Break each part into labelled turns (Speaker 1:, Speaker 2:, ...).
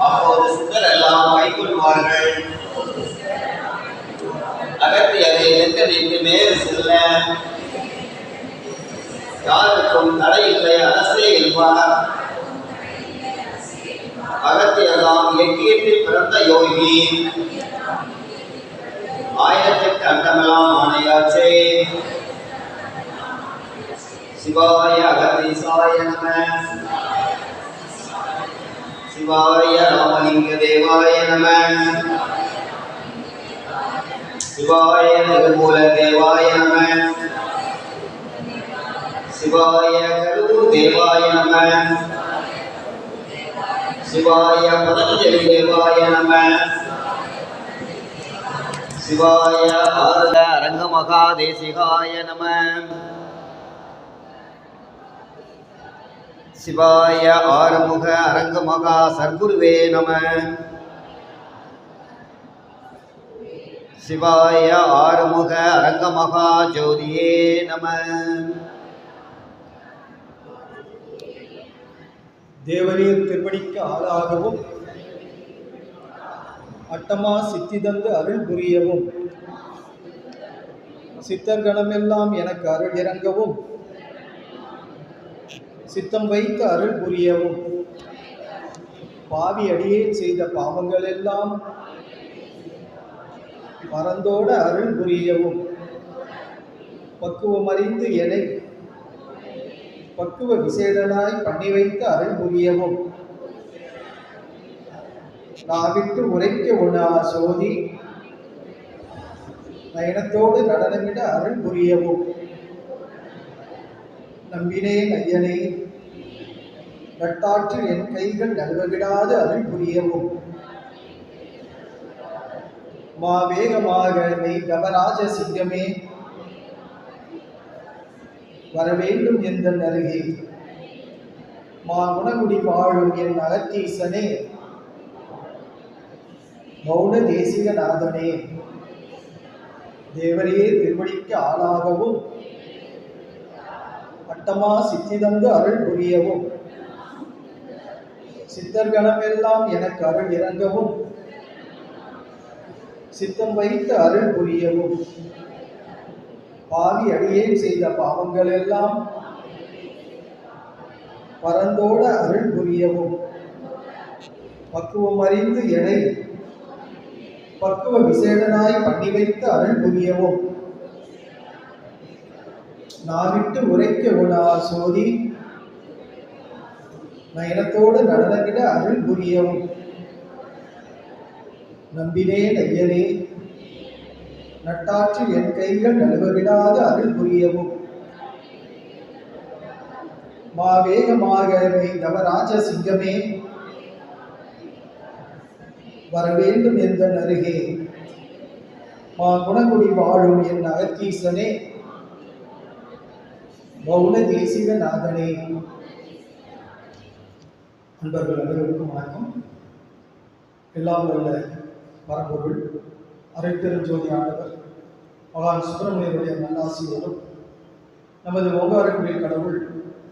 Speaker 1: அப்போது சித்தர் எல்லாம் கைக்கொள்வார்கள். அகத்தியரை எந்த நின்று மேறு செல்ல. யாருக்கும் தடையில்லை அரசே என்பார். அகத்தியர்தாம் இலக்கியத்தில் பிறந்த யோகி. ஆயிரத்திற்கு அண்டமெல்லாம் ஆணையாச்சே. சிவாய அகதீசாய நம. சிவாய ராமலிங்க தேவாய நம. சிவாய நிர்மூல தேவாய நம. சிவாய கருவூர் தேவாய நம. சிவாய பதஞ்சலி தேவாய நம. சிவாய ஆருட அரங்கமகா தேசிகாய நம. சிவாய ஆறுமுக அரங்கமகா சர்க்குருவே நம. சிவாய ஆறுமுக அரங்கமகா ஜோதியே நம.
Speaker 2: தேவரீர் திருப்பணிக்கு ஆளாகவும் அட்டமா சித்தி தந்து அருள் புரியவும். சித்தர்கணமெல்லாம் எனக்கு அருள் இறங்கவும் சித்தம் வைத்து அருள் புரியவும். பாவி அடியே செய்த பாவங்கள் எல்லாம் மறந்தோட அருள் புரியவும். பக்குவம் அறிந்து எனை பக்குவ விசேடனாய் பண்ணி வைத்து அருள் புரியவும். நாவிட்டு உரைக்க உணா சோதி நயனத்தோடு நடனமிட அருள் புரியவும். நம்பினேன் ஐயனே நட்டாற்றில் என் கைகள் நழுவவிடாது அருள் புரியவும். மா வேகமாக மெய் கவராஜ சிங்கமே. வரவேண்டும் எந்த அருகே மா குணகுடி வாழும் என் அகத்தீசனே. மௌன தேசிக நாதனே. தேவரையே திருவடிக்கு ஆளாகவும். அட்டமா சித்திதந்து அருள் புரியவும். சித்தர்களமெல்லாம் எனக்கு அருள் இறங்கவும் சித்தம் வைத்து அருள் புரியவும். பாவி அடியேன் செய்த பாவங்கள் எல்லாம் பரந்தோட அருள் புரியவும். பக்குவம் அறிந்து எடை பக்குவ விசேடனாய் பண்ணி வைத்து அருள் புரியவும். நாவிட்டு உரைக்க உணா சோதி நயனத்தோடு நடனவிட அருள் புரியவும் நம்பினேன் ஐயனே நட்டாற்றில் என் கைகள் நழுவவிடாத அருள் புரியவும் மா வேகமாக தவராஜ சிங்கமே சிங்கமே வரவேண்டும் எந்த அருகே. மா குணகுடி வாழும் என் அகத்தீசனே மௌன தேசிகநாதனே. நண்பர்கள் அன்பர்கள் அனைவருக்கும் வணக்கம். எல்லாம் வல்ல பரம்பொருள் அரைப்பெருஞ்சோதி ஆண்டவர் மகான் சுப்பிரமணியருடைய நல்லாசியோடும் நமது ஓங்காரக்குடில் கடவுள்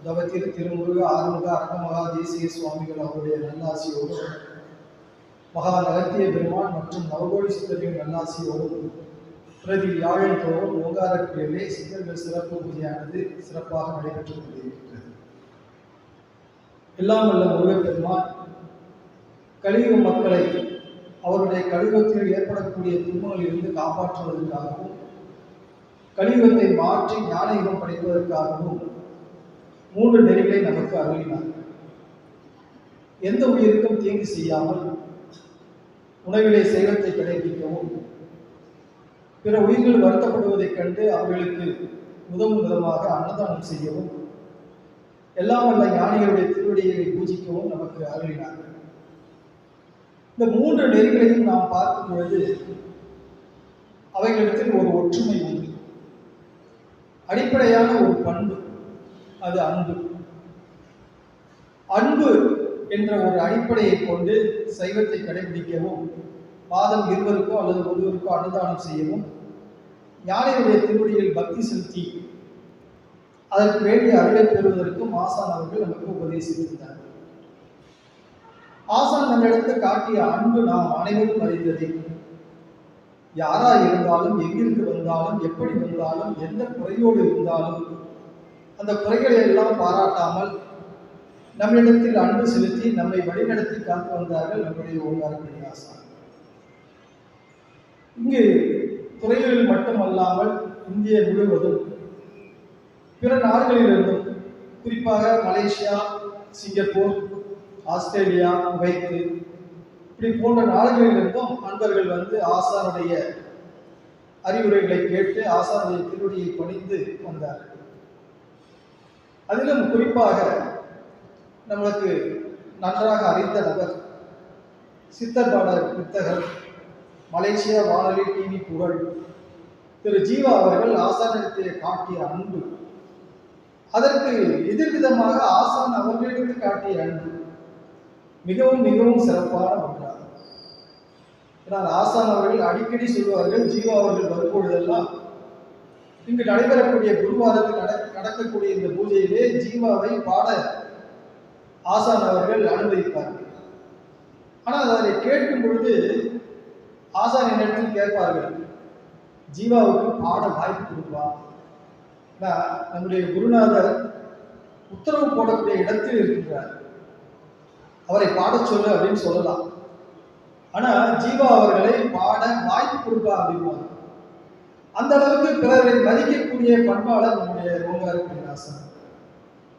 Speaker 2: தவத்திரு திருமுருக ஆறுமுக அரங்கமகா தேசிய சுவாமிகள் அவருடைய நல்லாசியோடும் மகா நகத்திய பெருமான் மற்றும் நவகோடி சித்தரின் நல்லாசியோடும் பிரதி வியாழன் தோறும் ஓங்காரக்குடியிலே சித்தர்கள் சிறப்பு பூஜையானது சிறப்பாக நடைபெற்று கொண்டிருக்கிறது. எல்லாம் வல்ல முருகப்பெருமான் கலியுக மக்களை அவருடைய கலியுகத்தில் ஏற்படக்கூடிய துன்பங்களிலிருந்து காப்பாற்றுவதற்காகவும் கலியுகத்தை மாற்றி ஞானயுகம் படைப்பதற்காகவும் மூன்று நெறிகளை நமக்கு அருளினார். எந்த உயிருக்கும் தீங்கு செய்யாமல் உணவிலே சைவத்தை கடைபிடிக்கவும் பிற உயிர்கள் வருத்தப்படுவதைக் கண்டு அவர்களுக்கு உதவும் விதமாக அன்னதானம் செய்யவும் எல்லாம் வல்ல ஞானிகளுடைய திருவடிகளை பூஜிக்கவும் நமக்கு அருளினார். இந்த மூன்று நெறிகளையும் நாம் பார்க்கும் பொழுது அவைகளிடத்தில் ஒரு ஒற்றுமை உண்டு. அடிப்படையான ஒரு பண்பு அது அன்பு. அன்பு என்ற ஒரு அடிப்படையை கொண்டு சைவத்தை கடைபிடிக்கவும் மாதம் இருவருக்கோ அல்லது ஒருவருக்கோ அன்னதானம் செய்யவும் யானையுடைய திருவடியில் பக்தி செலுத்தி அதற்கு வேண்டிய அருளை பெறுவதற்கு மாசான் அவர்கள் நமக்கு உபதேசித்திருந்தார்கள். ஆசான் நம்மிடத்து காட்டிய அன்பு நாம் அனைவரும் அறிந்ததே. யாரா இருந்தாலும் எங்கிருந்து வந்தாலும் எப்படி வந்தாலும் எந்த குறையோடு இருந்தாலும் அந்த குறைகளை எல்லாம் பாராட்டாமல் நம்மிடத்தில் அன்பு செலுத்தி நம்மை வழிநடத்தி காத்து வந்தார்கள் நம்முடைய ஓங்காரப்படி ஆசான் இங்கு துறைகளில் மட்டுமல்லாமல் இந்திய முழுவதும் பிற நாடுகளிலிருந்தும் குறிப்பாக மலேசியா சிங்கப்பூர் ஆஸ்திரேலியா குவைத்து இப்படி போன்ற நாடுகளிலிருந்தும் அன்பர்கள் வந்து ஆசாருடைய அறிவுரைகளை கேட்டு ஆசாருடைய திருவடியை பணிந்து வந்தார்கள். அதிலும் குறிப்பாக நம்மளுக்கு நன்றாக அறிந்த நபர் சித்தர் பாடல் வித்தகர் மலேசியா வானொலி டிவி புகழ் திரு ஜீவா அவர்கள் ஆசாரத்தை காட்டிய அன்பு. அதற்கு எதிர்விதமாக ஆசான் அவர்களுக்கு காட்டிய அன்பு மிகவும் மிகவும் சிறப்பான ஒன்றாகும். ஆனால் ஆசான் அவர்கள் அடிக்கடி சொல்வார்கள் ஜீவா அவர்கள் வரும்பொழுதெல்லாம் இங்கு நடைபெறக்கூடிய குருவாரத்தில் நட நடக்கக்கூடிய இந்த பூஜையிலே ஜீவாவை பாட ஆசான் அவர்கள் அனுமதிப்பார்கள். ஆனால் அதை கேட்கும் பொழுது ஆசான் என்னிடத்தில் கேட்பார்கள் ஜீவாவுக்கு பாட வாய்ப்பு கொடுப்பார் நான் நம்முடைய குருநாதர் உத்தரவு போடக்கூடிய இடத்தில் இருக்கின்றார். அவரை பாடச் சொல்லு அப்படின்னு சொல்லலாம். ஆனா ஜீவா அவர்களை பாட வாய்ப்பு கொடுப்பா அப்படின்வாங்க அந்த அளவுக்கு பிறரை மதிக்கக்கூடிய பண்பாளர் நம்முடைய ஓங்கார குருநாசன்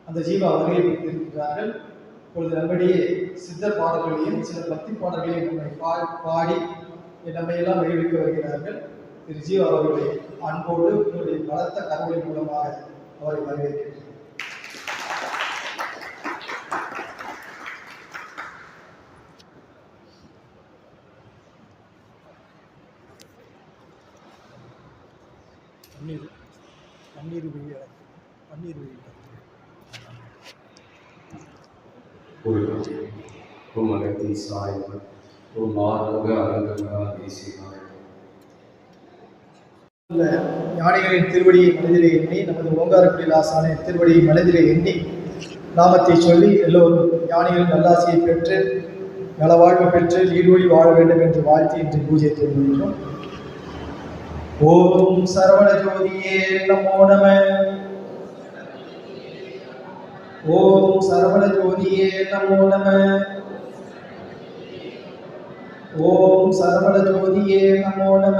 Speaker 2: அந்த ஜீவா அவர்களை இருக்கின்றார்கள். இப்பொழுது நம்மிடையே சித்தர் பாடல்களையும் சில பக்தி பாடல்களையும் நம்மை பா- பாடி நம்மையெல்லாம் மகிழ்விக்க வருகிறார்கள். திரு ஜீவா அவர்களை அன்போடு உங்களுடைய பலத்த கருவின் மூலமாக அவரை வரவேற்கிறேன் பன்னீர் பன்னீர் வெளியே பன்னீர்
Speaker 3: வெளியே உம் அகத்தீசாய் உம் ஆரோக அகங்கா தேசிகாய்
Speaker 2: ஞானிகளின் திருவடியை மனதிலே எண்ணி நமது ஓங்காரக்குடி ஆசான திருவடியை மனதிலே எண்ணி நாமத்தை சொல்லி எல்லோரும் ஞானிகளின் நல்லாசியை பெற்று நலவாழ்வு பெற்று நீடோடி வாழ வேண்டும் என்று வாழ்த்தி இன்று பூஜை தொடங்குகின்றோம் ஓம் சரவண ஜோதியே நமோ நம. ஓம் சரவண ஜோதியே நமோ நம. ஓம் சரவண ஜோதியே நமோ நம.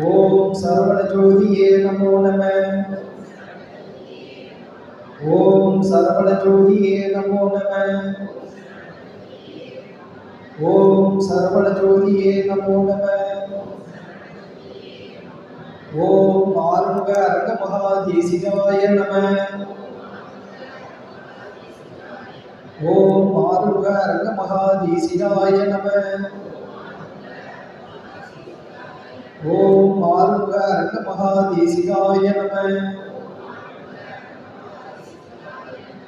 Speaker 2: ஓம் சரவண ஜோதியே நமோ நம. ஓம் சரவண ஜோதியே நமோ நம. ஓம் சரவண ஜோதியே நமோ நம. ஓம் ஆறுமுக அரங்க மகாதேசிகாய நம. ஓம் ஆறுமுக அரங்க மகாதேசிகாய நம. ஓம் ஆருக அருண மகாதேசிகாய நம.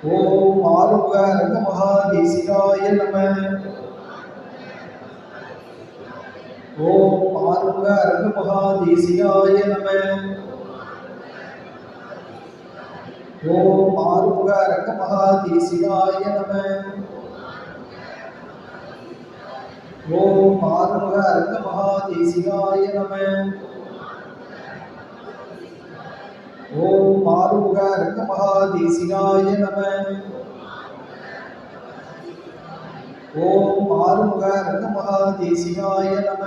Speaker 2: ஓம் ஆருக அருண மகாதேசிகாய நம. ஓம் ஆருக அருண மகாதேசிகாய நம. ஓம் ஆருக அருண மகாதேசிகாய நம. ஓம் ஆருக அருண மகாதேசிகாய நம ஓம் ஆறுமுக அரங்க மகாதேசிகாய நம ஓம் ஆறுமுக அரங்க மகாதேசிகாய நம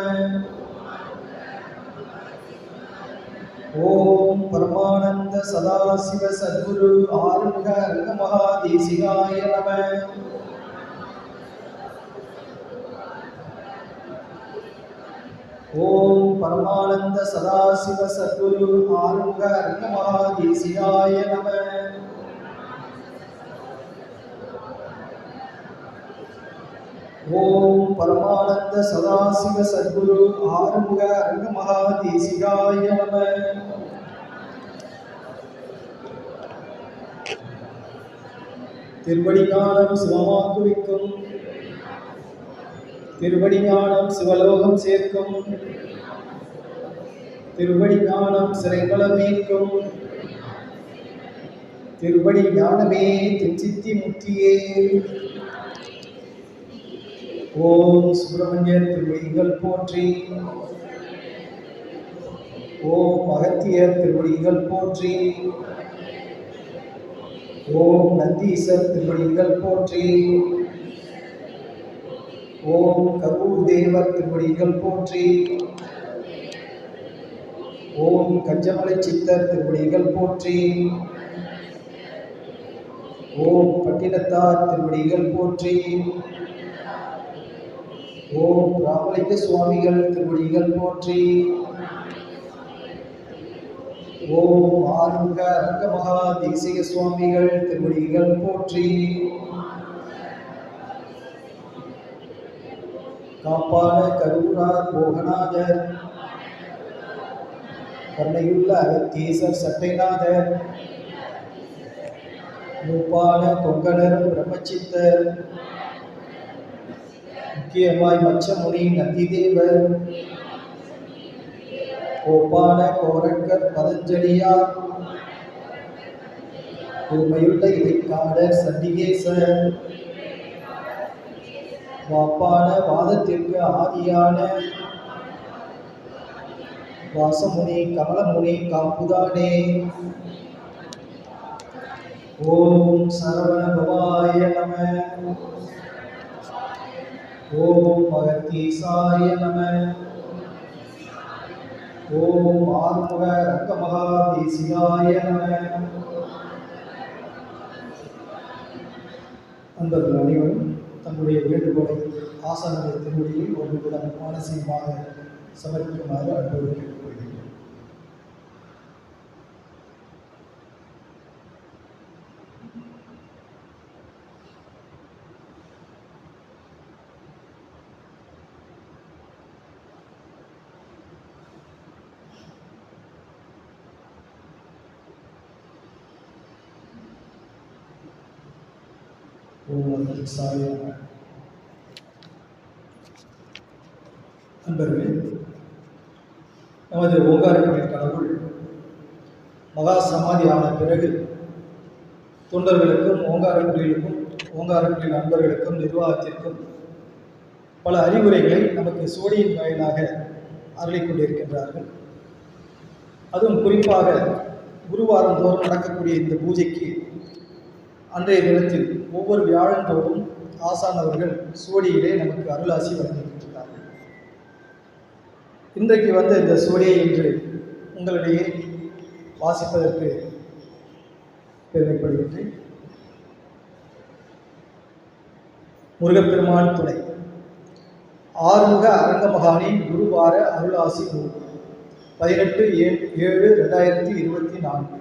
Speaker 2: ஓம் பரமானந்த சதாசிவ சத்குரு ஆறுமுக அரங்க மகாதேசிகாய நம ஓம் பரமானந்த சதாசிவ சத்குரு ஆருங்க மகாதேசியாய நம. ஓம் பரமானந்த சதாசிவ சத்குரு ஆருங்க அரங்க மகாதேசியாய நம. திருவடிகாலம் சிவமாக்குவிக்கும் திருவடி ஞானம் சிவலோகம் சேர்க்கும். திருவடி ஞானம் சிறைகளம் மீட்கும். திருவடி ஞானமே தென்சித்தி முக்தியே ஓம் சுப்பிரமணியர் திருவடிகள் போற்றி. ஓம் அகத்தியர் திருவடிகள் போற்றி. ஓம் நந்தீசர் திருவடிகள் போற்றி. ஓம் கரூர் தேவர் திருவடிகள் போற்றி. ஓம் கஞ்சமலை சித்தர் திருவடிகள் போற்றி. ஓம் பட்டினத்தார் திருவடிகள் போற்றி. ஓம் ராமலிங்க சுவாமிகள் திருவடிகள் போற்றி. ஓம் ஆறுமுக ரங்கமகா தேசிக சுவாமிகள் திருவடிகள் போற்றி. காப்பாள கரூரார் மோகநாதர். கருணையுள்ள அகத்தீசர் சட்டைநாதர். மூப்பான கொங்கணர் பிரம்மச்சித்தர். முக்கியமாய் மச்சமுனி நந்திதேவர். கோப்பான கோரக்கர் பதஞ்சலியார். பெருமையுள்ள இடைக்காடர் சண்டிகேசர். வாப்பான வாதத்திற்கு ஆதியான வாசமுனி கமலமுனி காப்புதானே. ஓம் சரவண பவாய நம. ஓம் மகத்தீசாய நம. ஓம் ஆத்மக ரங்கமகா மகாதேசியாய நம. அன்பர்கள் அனைவரும் தங்களுடைய வேண்டுகோளை ஆசனத்தை திருவடியில் ஒரு விதம் மானசீகமாக சமர்ப்பிக்குமாறு அன்போடு கேட்டுக்கொள்கிறேன் ஓம் அன்பர்களே நமது ஓங்காரப்படை கடவுள் மகா சமாதி ஆன பிறகு தொண்டர்களுக்கும் ஓங்காரக்குடிலுக்கும் ஓங்காரக்குடில் நண்பர்களுக்கும் நிர்வாகத்திற்கும் பல அறிவுரைகளை நமக்கு சோடியின் வாயிலாக அருளிக் கொண்டிருக்கின்றார்கள். அதுவும் குறிப்பாக குருவாரம் தோறும் நடக்கக்கூடிய இந்த பூஜைக்கு அன்றைய தினத்தில் ஒவ்வொரு வியாழந்தோறும் ஆசான் அவர்கள் சுவடியிலே நமக்கு அருளாசி வழங்கியிருக்கிறார்கள். இன்றைக்கு வந்த இந்த சோடியை இன்று உங்களிடையே வாசிப்பதற்கு பெருமைப்படுகின்றேன். முருகப்பெருமான் துணை. ஆறுமுக அரங்கமகானின் குருவார அருளாசி நூல் பதினெட்டு ஏழு ரெண்டாயிரத்தி இருபத்தி நான்கு.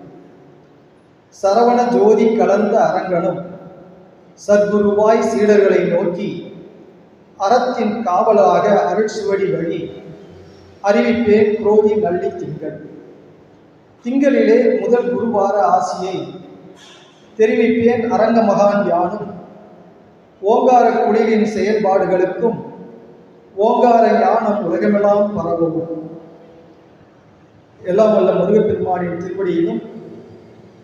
Speaker 2: சரவண ஜோதி கலந்த அரங்கனும் சத்குருவாய் சீடர்களை நோக்கி அறத்தின் காவலாக அருட்சுவடி வழி அறிவிப்பேன் குரோதி நள்ளி திங்கள். திங்களிலே முதல் குருவார ஆசியை தெரிவிப்பேன் அரங்க மகான் யானும். ஓங்கார குடிலின் செயல்பாடுகளுக்கும் ஓங்கார யானம் உலகமெல்லாம் பரவும். எல்லாம் வல்ல முருகப்பெருமானின் திருவடியிலும்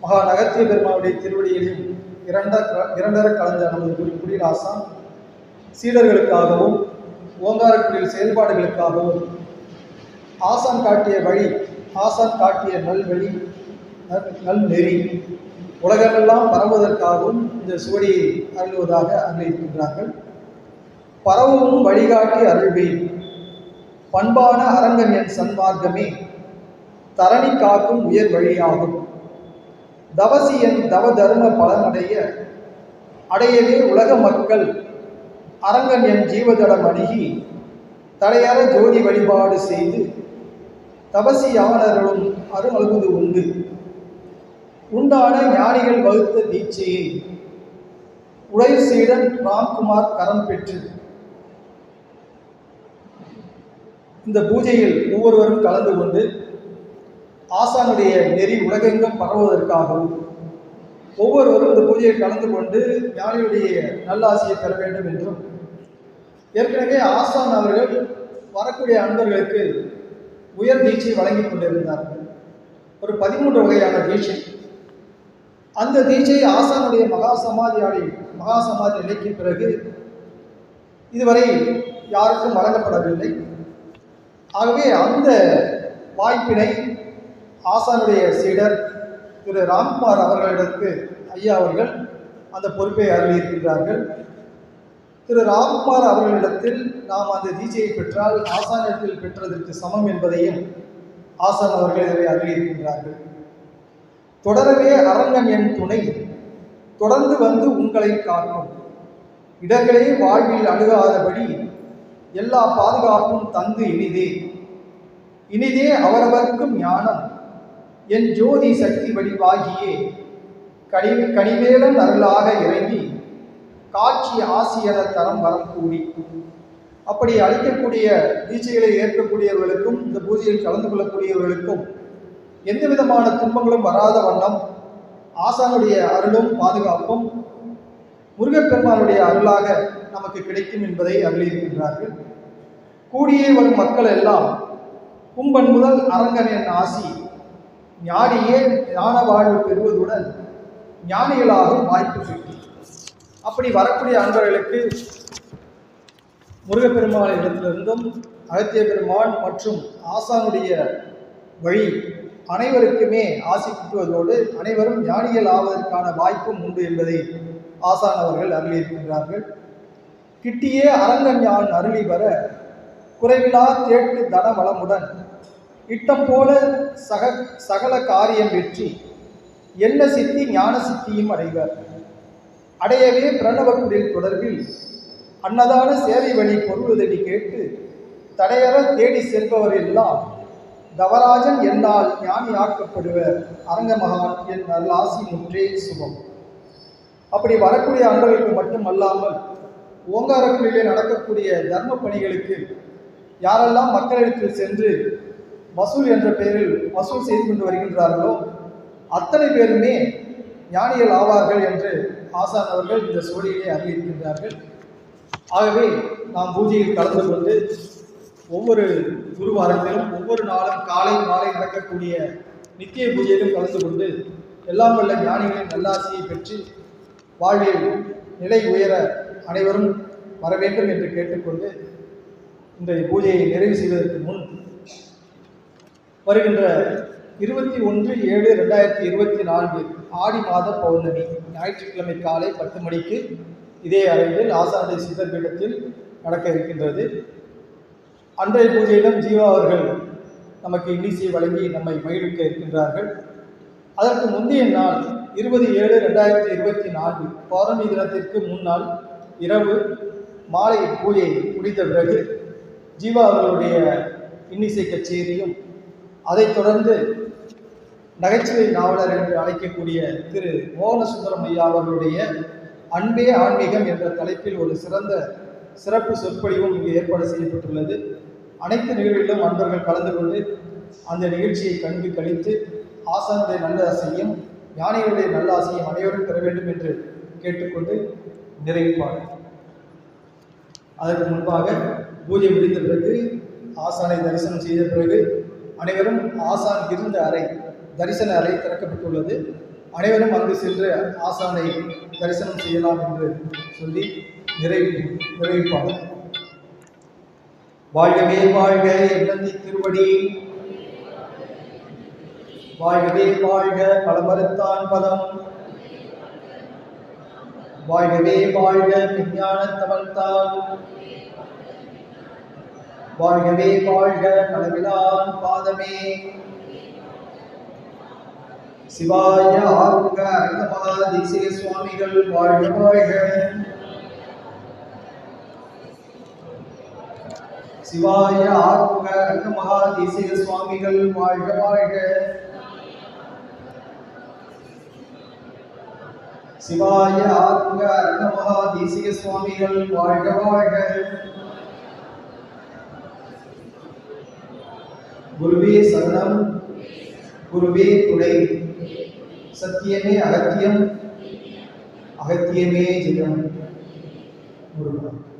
Speaker 2: மகா நகத்திய பெருமானுடைய திருவடியிலும் இரண்ட இரண்டர கலந்த நமது குரு சீடர்களுக்காகவும் ஓங்காரக்குடியில் செயல்பாடுகளுக்காகவும் ஆசான் காட்டிய வழி ஆசான் காட்டிய நல்வழி நல் நல் நெறி உலகமெல்லாம் பரவுவதற்காகவும் இந்த சுவடியை அருள்வதாக அருளியிருக்கின்றார்கள். பரவும் வழிகாட்டி அருள்வேன் பண்பான அரங்கன் என் சன்மார்க்கமே தரணி காக்கும் உயர் வழியாகும். தவசியன் தவ தர்ம பலனடைய அடையவே உலக மக்கள். அரங்கன் என் ஜீவதடம் அணுகி தலையார ஜோதி வழிபாடு செய்து தபசி யாவனர்களும் அருளகுது உண்டு. உண்டான ஞானிகள் வகுத்த தீட்சையை உழைவு செய்தன் ராம்குமார் கரம் பெற்று. இந்த பூஜையில் ஒவ்வொருவரும் கலந்து கொண்டு ஆசானுடைய நெறி உலகெங்கும் பரவுவதற்காகவும் ஒவ்வொருவரும் இந்த பூஜையில் கலந்து கொண்டு ஞானியுடைய நல்லாசியை பெற வேண்டும் என்றும் ஏற்கனவே ஆசான் அவர்கள் வரக்கூடிய அன்பர்களுக்கு உயர் தீட்சை வழங்கி கொண்டிருந்தார்கள். ஒரு பதிமூன்று வகையான தீட்சை. அந்த தீட்சை ஆசானுடைய மகா சமாதியாடி மகா சமாதி நிலைக்கு பிறகு இதுவரை யாருக்கும் வழங்கப்படவில்லை. ஆகவே அந்த வாய்ப்பினை ஆசானுடைய சீடர் திரு ராம்குமார் அவர்களிடத்து ஐயா அவர்கள் அந்த பொறுப்பை அருளியிருக்கின்றார்கள். திரு ராம்குமார் அவர்களிடத்தில் நாம் அந்த தீட்சையை பெற்றால் ஆசானிடத்தில் பெற்றதற்கு சமம் என்பதையும் ஆசான் அவர்கள் இதை அருளியிருக்கின்றார்கள். தொடரவே அரங்கன் என் துணை தொடர்ந்து வந்து உங்களை காக்கும். இடர்களே வாழ்வில் அணுகாதபடி எல்லா பாதுகாப்பும் தந்து இனிதே. இனிதே அவரவர்க்கும் ஞானம். என் ஜோதி சக்தி வடிவாகியே. கனி கனிவேலன் அருளாக இறங்கி காட்சி ஆசியர தரம் வரம் கூடி. அப்படி அளிக்கக்கூடிய தீட்சைகளை ஏற்கக்கூடியவர்களுக்கும் இந்த பூஜையில் கலந்து கொள்ளக்கூடியவர்களுக்கும் எந்த விதமான துன்பங்களும் வராத வண்ணம் ஆசானுடைய அருளும் பாதுகாப்பும் முருகப்பெருமானுடைய அருளாக நமக்கு கிடைக்கும் என்பதை அருளியிருக்கின்றார்கள். கூடியே வரும் மக்கள் எல்லாம் கும்பன் முதல் அரங்கன் என் ஆசி ஞானியே ஞான வாழ்வு பெறுவதுடன் ஞானிகளாகவும் வாய்ப்பு கிட்டி அப்படி வரக்கூடிய அன்பர்களுக்கு முருகப்பெருமான் இடத்திலிருந்தும் அகத்திய பெருமான் மற்றும் ஆசானுடைய வழி அனைவருக்குமே ஆசி கிட்டுவதோடு அனைவரும் ஞானிகள் ஆவதற்கான வாய்ப்பும் உண்டு என்பதை ஆசான் அவர்கள் அருளியிருக்கின்றார்கள். கிட்டியே அரங்கன் யான் அருளி வர குறைவிலா தேட்டு தன வளமுடன் இட்டம் போல சக சகல காரியம் வெற்றி. என்ன சித்தி ஞான சித்தியும் அடைவர். அடையவே பிரணவக்குடில் தொடர்பில் அன்னதான சேவை வழி பொருளுதவி கேட்டு தடையற தேடி செல்பவர் எல்லாம் தவராஜன் என்னால் ஞானியாக்கப்படுவர். ஆக்கப்படுவர் அரங்கமகான் என் நல்லாசி முற்றே சுபம் அப்படி வரக்கூடிய அன்பர்களுக்கு மட்டுமல்லாமல் ஓங்காரக்குடியிலே நடக்கக்கூடிய தர்ம பணிகளுக்கு யாரெல்லாம் மக்களிடத்தில் சென்று வசூல் என்ற பெயரில் வசூல் செய்து கொண்டு வருகின்றார்களோ அத்தனை பேருமே ஞானிகள் ஆவார்கள் என்று ஆசான் அவர்கள் இந்த சோழியிலே அறிவிக்கின்றார்கள் ஆகவே நாம் பூஜையில் கலந்து கொண்டு ஒவ்வொரு குருவாரத்திலும் ஒவ்வொரு நாளும் காலை மாலை நடக்கக்கூடிய நித்திய பூஜையிலும் கலந்து கொண்டு எல்லாம் வல்ல ஞானிகளின் நல்லாசியை பெற்று வாழ்வில் நிலை உயர அனைவரும் வர வேண்டும் என்று கேட்டுக்கொண்டு இன்றைய பூஜையை நிறைவு செய்வதற்கு முன் வருகின்ற இருபத்தி ஒன்று ஏழு ரெண்டாயிரத்தி இருபத்தி நான்கு ஆடி மாத பௌர்ணமி. ஞாயிற்றுக்கிழமை காலை பத்து மணிக்கு இதே அறையில் ஆசானுடைய சித்தர் பீடத்தில் நடக்க இருக்கின்றது. அன்றைய பூஜையிலும் ஜீவா அவர்கள் நமக்கு இன்னிசை வழங்கி நம்மை மகிழ்விக்க இருக்கின்றார்கள். அதற்கு முந்தைய நாள் இருபது ஏழு ரெண்டாயிரத்தி இருபத்தி நான்கு பௌர்ணமி தினத்திற்கு முன்னால் இரவு மாலை பூஜை முடித்த பிறகு ஜீவா அவர்களுடைய இன்னிசை கச்சேரியும் அதைத் தொடர்ந்து நகைச்சுவை நாவலர் என்று அழைக்கக்கூடிய திரு மோகன சுந்தரம் ஐயா அவர்களுடைய அன்பே ஆன்மீகம் என்ற தலைப்பில் ஒரு சிறந்த சிறப்பு சொற்பொழிவும் இங்கு ஏற்பாடு செய்யப்பட்டுள்ளது. அனைத்து நிகழ்வுகளிலும் அன்பர்கள் கலந்து கொண்டு அந்த நிகழ்ச்சியை கண்டு கழித்து ஆசானுடைய நல்ல ஆசையும் ஞானிகளுடைய நல்ல ஆசையும் அனைவரும் பெற வேண்டும் என்று கேட்டுக்கொண்டு நிறைவுப்பாடு அதற்கு முன்பாக பூஜை முடிந்த பிறகு ஆசானை தரிசனம் செய்த பிறகு அனைவரும் ஆசான் இருந்த அறை தரிசன அறை திறக்கப்பட்டுள்ளது. அனைவரும் அங்கு சென்று ஆசானை தரிசனம் செய்யலாம் என்று சொல்லி நிறைவு நிறைவிப்பார்கள் வாழ்கவே வாழ்க எண்ணந்தி திருவடி. வாழ்கவே வாழ்க பலமறுத்தான் பதம். வாழ்கவே வாழ்க விஞ்ஞான தவழ்த்தான். வாழ்கவே வாழ்க பலவிலான் பாதமே. சிவாய ஆறுக அரங்கமாதிசய சுவாமிகள் வாழ்க வாழ்க. சிவாய ஆறுக ரங்கமகாதீசிக சுவாமிகள் வாழ்க வாழ்க. சிவாய ஆறுக ரங்கமகாதீசிக சுவாமிகள் வாழ்க வாழ்க. குருவே சரணம். குருவே துணை. சத்தியமே அகத்தியம். அகத்தியமே ஜெயம். முருகா.